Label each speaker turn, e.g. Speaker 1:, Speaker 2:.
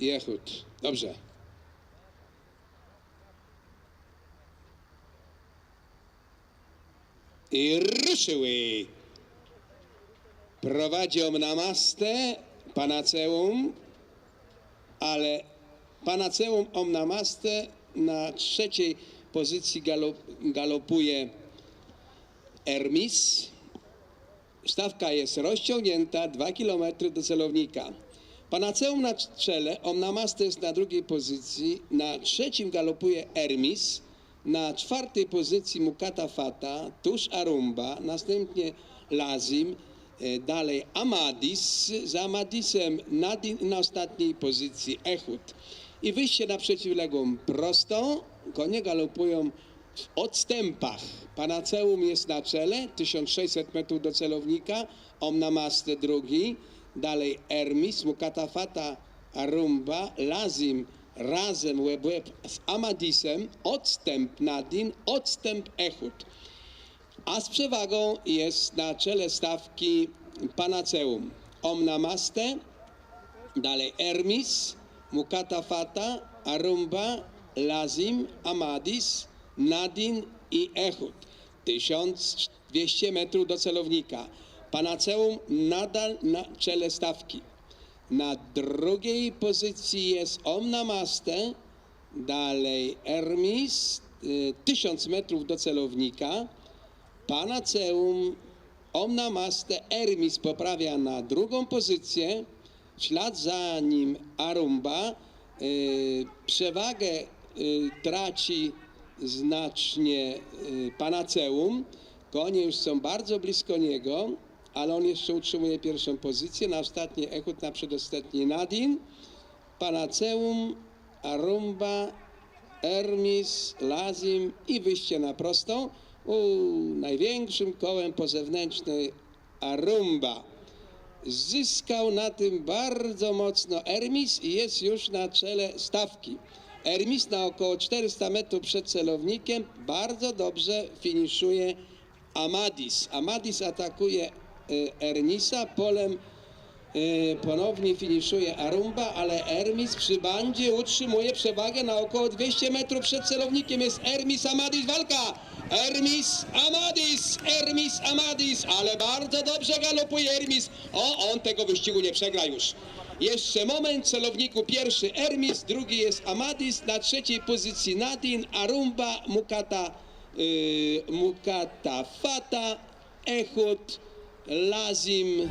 Speaker 1: i Ehud. Dobrze. I ruszyły. Prowadzią na mastę Panaceum, ale Panaceum Omnamaste na trzeciej pozycji galop, galopuje Hermis. Stawka jest rozciągnięta 2 km do celownika. Panaceum na czele, Omnamaste jest na drugiej pozycji, na trzecim galopuje Hermis, na czwartej pozycji Mukata Fata, tuż Arumba, następnie Lazim, e, dalej Amadis, za Amadisem na ostatniej pozycji Ehud. I wyjście na przeciwległą prostą, konie galopują w odstępach. Panaceum jest na czele, 1600 metrów do celownika, Omnamaste drugi, dalej Hermis, Mukatafata, Arumba, Lazim, razem łeb łeb z Amadisem, odstęp Nadin, odstęp Ehud. A z przewagą jest na czele stawki Panaceum. Omnamaste, dalej Hermis, Mukata Fata, Arumba, Lazim, Amadis, Nadin i Ehud. 1200 metrów do celownika. Panaceum nadal na czele stawki. Na drugiej pozycji jest Omnamaste, dalej Hermis, y, 1000 metrów do celownika. Panaceum, Omnamaste, Hermis poprawia na drugą pozycję. Ślad za nim Arumba. Y, przewagę y, traci znacznie y, Panaceum. Konie już są bardzo blisko niego, ale on jeszcze utrzymuje pierwszą pozycję. Na ostatniej Echut, na przedostatniej Nadin. Panaceum, Arumba, Hermis, Lazim i wyjście na prostą. Największym kołem po zewnętrznej Arumba. Zyskał na tym bardzo mocno Hermis i jest już na czele stawki. Hermis na około 400 metrów przed celownikiem bardzo dobrze finiszuje Amadis. Amadis atakuje Ernisa polem y, ponownie finiszuje Arumba, ale Hermis przy bandzie utrzymuje przewagę na około 200 metrów przed celownikiem. Jest Hermis Amadis walka! Hermis Amadis! Hermis Amadis! Ale bardzo dobrze galopuje Hermis. O, on tego wyścigu nie przegra już. Jeszcze moment, celowniku pierwszy Hermis, drugi jest Amadis, na trzeciej pozycji Nadin, Arumba, Mukata, y, Mukata Fata, Ehud, Lazim,